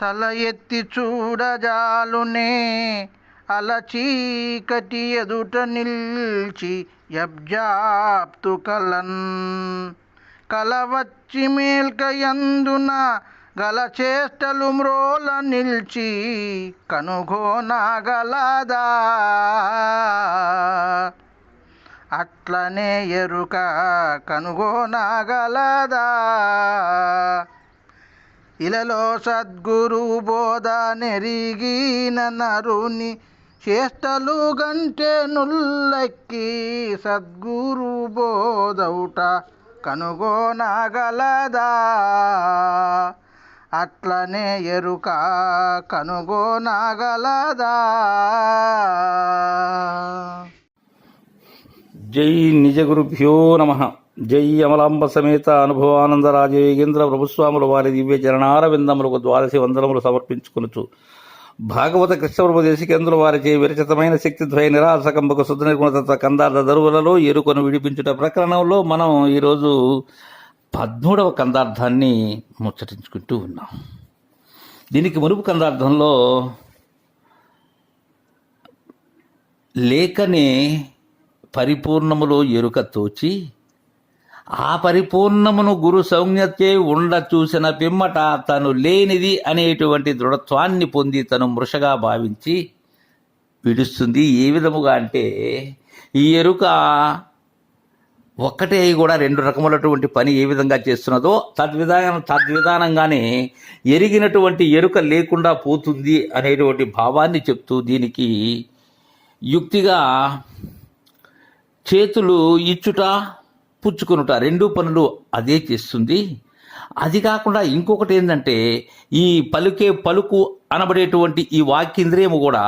తల ఎత్తి చూడజాలునే అలచీకటి ఎదుట నిల్చి యబ్జాప్తు కలన్. కలవచ్చి మేల్కయందున గల చేష్టలు మ్రోల నిల్చి కనుగోనగలదా అట్లనే ఎరుక కనుగోనగలదా ఇలలో సద్గురు బోధ నెరిగిన నరుని చేష్టలు గంటే నుల్లెక్కి సద్గురు బోధౌట కనుగోనగలదా? అట్లనే ఎరుక కనుగోనగలదా? జై నిజ గురుభ్యో నమ. జై అమలాంబ సమేత అనుభవానంద రాజయోగేంద్ర ప్రభుస్వాముల వారి దివ్య చరణార విందములకు ద్వాదశి వందనములు సమర్పించుకునుచు. భాగవత కృష్ణప్రభు దేశికేంద్రుల వారిచే విరచితమైన శక్తిద్వయ నిరాసకంబకు శుద్ధ నిర్గుణతత్వ కందార్థ దరువులలో ఎరుకను విడిపించుట ప్రకరణంలో మనం ఈరోజు పద్మూడవ కందార్థాన్ని ముచ్చటించుకుంటూ ఉన్నాం. దీనికి మునుపు కందార్థంలో లేఖనే పరిపూర్ణములో ఎరుక తోచి ఆ పరిపూర్ణమును గురు సౌజ్ఞతే ఉండ చూసిన పిమ్మట తను లేనిది అనేటువంటి దృఢత్వాన్ని పొంది తను మృషగా భావించి విడుస్తుంది. ఏ విధముగా అంటే ఈ ఎరుక ఒక్కటే కూడా రెండు రకములటువంటి పని ఏ విధంగా చేస్తున్నదో తద్విధానం తద్విధానంగానే ఎరిగినటువంటి ఎరుక లేకుండా పోతుంది అనేటువంటి భావాన్ని చెప్తూ దీనికి యుక్తిగా చేతులు ఇచ్చుట పుచ్చుకొనుట రెండు పనులు అదే చేస్తుంది. అది కాకుండా ఇంకొకటి ఏంటంటే ఈ పలుకే పలుకు అనబడేటువంటి ఈ వాక్యేంద్రియము కూడా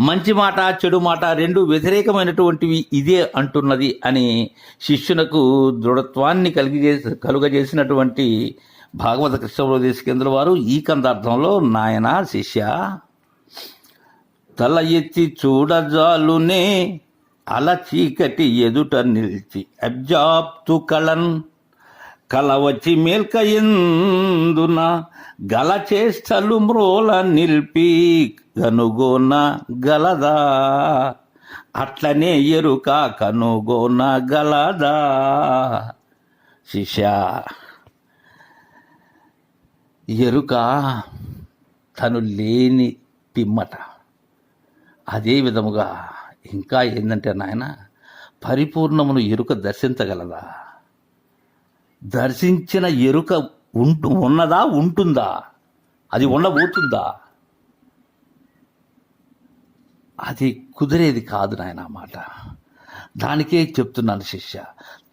మంచి మాట చెడు మాట రెండు వ్యతిరేకమైనటువంటివి ఇదే అంటున్నది అని శిష్యునకు దృఢత్వాన్ని కలిగి కలుగజేసినటువంటి భాగవత కృష్ణప్రదేశ్ కేంద్ర వారు ఈ కందార్థంలో నాయన శిష్య తల ఎత్తి చూడజాలునే అల చీకటి ఎదుట నిలిచి అబ్జాప్తు కళన్ కలవచి మేల్కయందున గల చేష్టలు మ్రోల నిల్పి కనుగోన గలదా. అట్లనే ఎరుక కనుగోన గలదా. శిష్య ఎరుక తను లేని పిమ్మట అదే విధముగా ఇంకా ఏంటంటే నాయన పరిపూర్ణమును ఎరుక దర్శించగలదా? దర్శించిన ఎరుక ఉంటు ఉన్నదా ఉంటుందా? అది ఉండబోతుందా? అది కుదిరేది కాదు నాయన మాట. దానికే చెప్తున్నాను శిష్య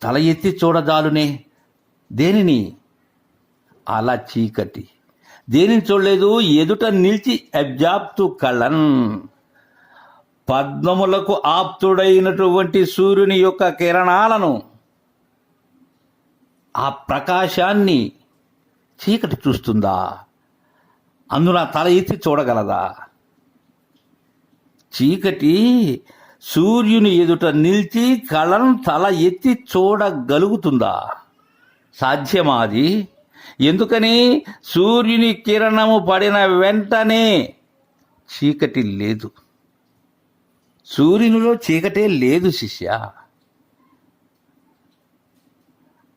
తల ఎత్తి చూడజాలునే దేనిని? అలా చీకటి. దేనిని చూడలేదు? ఎదుట నిలిచి అబ్జాప్తు కళన్. పద్మములకు ఆప్తుడైనటువంటి సూర్యుని యొక్క కిరణాలను ఆ ప్రకాశాన్ని చీకటి చూస్తుందా? అందున తల ఎత్తి చూడగలదా? చీకటి సూర్యుని ఎదుట నిలిచి కళను తల ఎత్తి చూడగలుగుతుందా? సాధ్యమాది. ఎందుకని? సూర్యుని కిరణము పడిన వెంటనే చీకటి లేదు. సూర్యునిలో చీకటే లేదు శిష్య.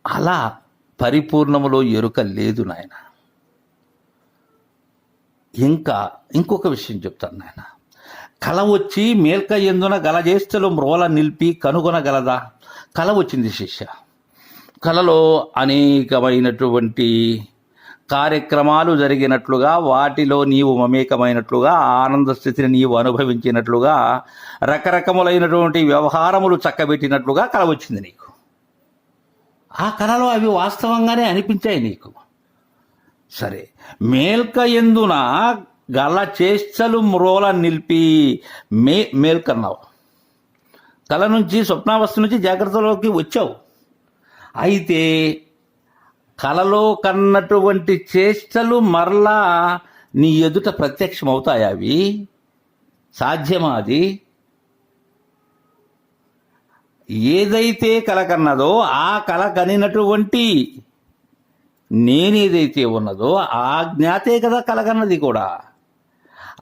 అలా పరిపూర్ణములో ఎరుక లేదు నాయన. ఇంకా ఇంకొక విషయం చెప్తాను నాయన. కళ వచ్చి మేల్క ఎందున గలజేష్టలు మ్రోల నిలిపి కనుగొనగలదా? కళ వచ్చింది శిష్య. కళలో అనేకమైనటువంటి కార్యక్రమాలు జరిగినట్లుగా వాటిలో నీవు మమేకమైనట్లుగా ఆనంద స్థితిని నీవు అనుభవించినట్లుగా రకరకములైనటువంటి వ్యవహారములు చక్కబెట్టినట్లుగా కళ వచ్చింది నీకు. ఆ కళలో అవి వాస్తవంగానే అనిపించాయి నీకు. సరే మేల్క ఎందున గల చేష్టలు మ్రోల నిలిపి మే మేల్కన్నావు కళ నుంచి స్వప్నావస్థ నుంచి జాగ్రత్తలోకి వచ్చావు. అయితే కలలో కన్నటువంటి చేష్టలు మరలా నీ ఎదుట ప్రత్యక్షమవుతాయి అవి? సాధ్యమా అది? ఏదైతే కల కన్నదో ఆ కల కనినటువంటి నేనేదైతే ఉన్నదో ఆ జ్ఞాతే కదా కలగన్నది కూడా.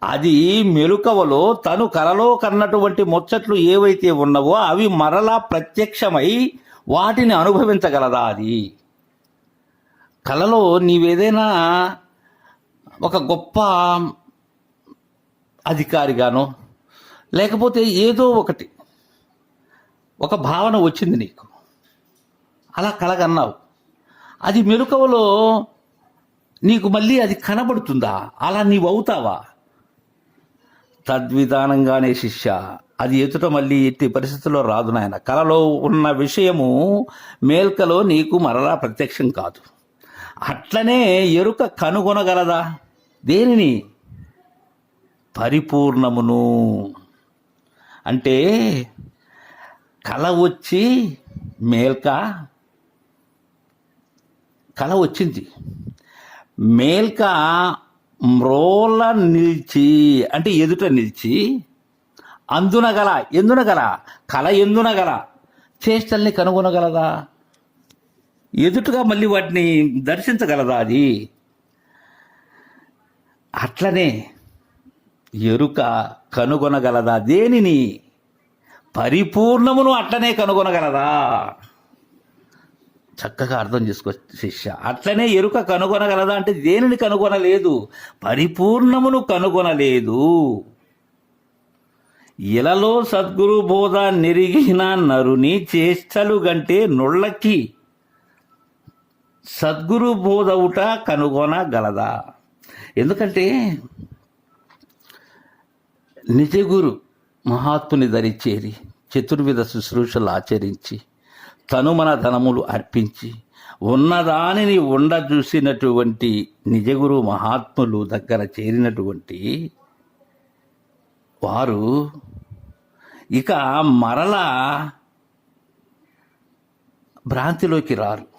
అది మెలుకవలో తను కలలో కన్నటువంటి ముచ్చట్లు ఏవైతే ఉన్నవో అవి మరలా ప్రత్యక్షమై వాటిని అనుభవించగలదా అది? కలలో నీవేదైనా ఒక గొప్ప అధికారిగానో లేకపోతే ఏదో ఒకటి ఒక భావన వచ్చింది నీకు. అలా కలగన్నావు. అది మెలుకవలో నీకు మళ్ళీ అది కనబడుతుందా? అలా నీవు అవుతావా తద్విధానంగానే శిష్య అది ఎదుట మళ్ళీ ఎట్టి పరిస్థితుల్లో రాదు నాయన. కలలో ఉన్న విషయము మేల్కలో నీకు మరలా ప్రత్యక్షం కాదు. అట్లనే ఎరుక కనుగొనగలదా? దేనిని? పరిపూర్ణమును. అంటే కల వచ్చి మేల్క కల వచ్చింది. మేల్క మ్రోల నిలిచి అంటే ఎదుట నిలిచి అందునగల ఎందునగల కల ఎందునగల చేష్టల్ని కనుగొనగలదా? ఎదుటగా మళ్ళీ వాటిని దర్శించగలదా అది? అట్లనే ఎరుక కనుగొనగలదా దేనిని? పరిపూర్ణమును అట్లనే కనుగొనగలదా? చక్కగా అర్థం చేసుకో శిష్య. అట్లనే ఎరుక కనుగొనగలదా అంటే దేనిని కనుగొనలేదు? పరిపూర్ణమును కనుగొనలేదు. ఇలలో సద్గురు బోధ నెరిగిన నరుని చేష్టలు గంటే నొళ్ళకి సద్గురు బోధవుట కనుగొనగలదా? ఎందుకంటే నిజగురు మహాత్ముని ధరిచేరి చతుర్విధ శుశ్రూషలు ఆచరించి తను మన ధనములు అర్పించి ఉన్నదానిని ఉండ చూసినటువంటి నిజగురు మహాత్ములు దగ్గర చేరినటువంటి వారు ఇక మరలా భ్రాంతిలోకి రారు.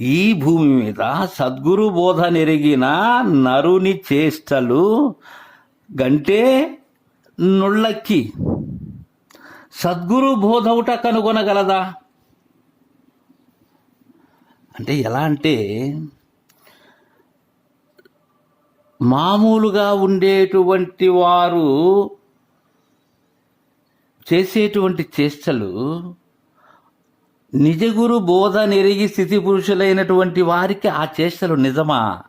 ఈ భూమి మీద సద్గురు బోధ నెరిగిన నరుని చేష్టలు గంటే నుళ్ళక్కి. సద్గురు బోధవుట కనుగొనగలదా? అంటే ఎలా అంటే మామూలుగా ఉండేటువంటి వారు చేసేటువంటి చేష్టలు నిజగురు బోధ నెరిగి స్థితి పురుషులైనటువంటి వారికి ఆ చేష్టలు నిజమా?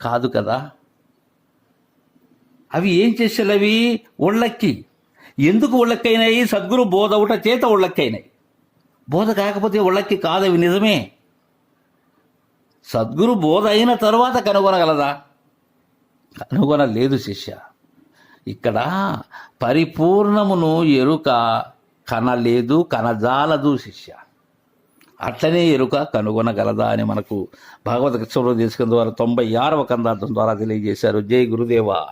కాదు కదా. అవి ఏం చేష్టలు అవి ఉళ్ళక్కి ఎందుకు ఉళ్ళక్కైనాయి సద్గురు బోధ ఒకట చేత ఉళ్ళక్కైనాయి బోధ కాకపోతే ఉళ్ళక్కి కాదు అవి నిజమే. సద్గురు బోధ అయిన తర్వాత కనుగొనగలదా? కనుగొనలేదు శిష్య. ఇక్కడ పరిపూర్ణమును ఎరుక కనలేదు కనజాలదు శిష్య. అట్లనే ఎరుక కనుగొనగలదా అని మనకు భగవద్ కృష్ణంలో తీసుకున్న ద్వారా తొంభై ఆరవ కందార్థం ద్వారా తెలియజేశారు. జై గురుదేవా.